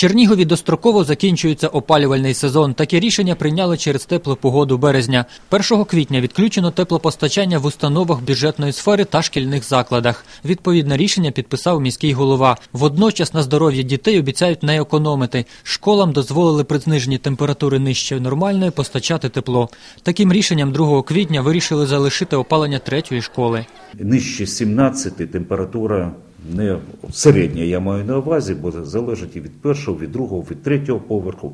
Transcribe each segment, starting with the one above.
Чернігові достроково закінчується опалювальний сезон. Таке рішення прийняли через теплу погоду березня. 1 квітня відключено теплопостачання в установах бюджетної сфери та шкільних закладах. Відповідне рішення підписав міський голова. Водночас на здоров'я дітей обіцяють не економити. Школам дозволили при зниженні температури нижче нормальної постачати тепло. Таким рішенням 2 квітня вирішили залишити опалення третьої школи. Нижче 17 температура не середня, я маю на увазі, бо залежить і від першого, від другого, від третього поверху.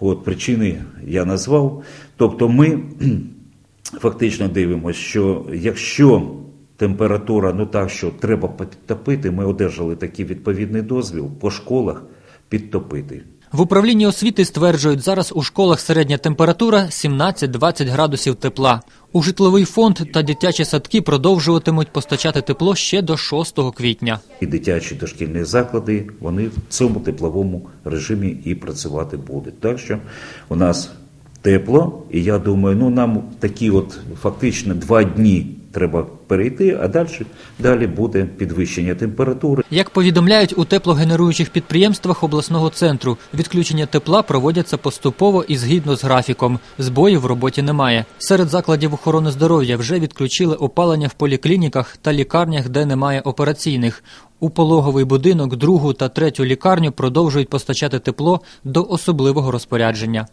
От причини я назвав. Тобто ми фактично дивимося, що якщо температура ну так, що треба підтопити, ми одержали такий відповідний дозвіл по школах підтопити. В управлінні освіти стверджують, зараз у школах середня температура 17-20 градусів тепла. У житловий фонд та дитячі садки продовжуватимуть постачати тепло ще до 6 квітня. І дитячі дошкільні заклади вони в цьому тепловому режимі і працювати будуть. Так що у нас тепло, і я думаю, ну нам такі от фактично два дні треба перейти, а далі, далі буде підвищення температури. Як повідомляють у теплогенеруючих підприємствах обласного центру, відключення тепла проводяться поступово і згідно з графіком. Збоїв в роботі немає. Серед закладів охорони здоров'я вже відключили опалення в поліклініках та лікарнях, де немає операційних. У пологовий будинок, другу та третю лікарню продовжують постачати тепло до особливого розпорядження.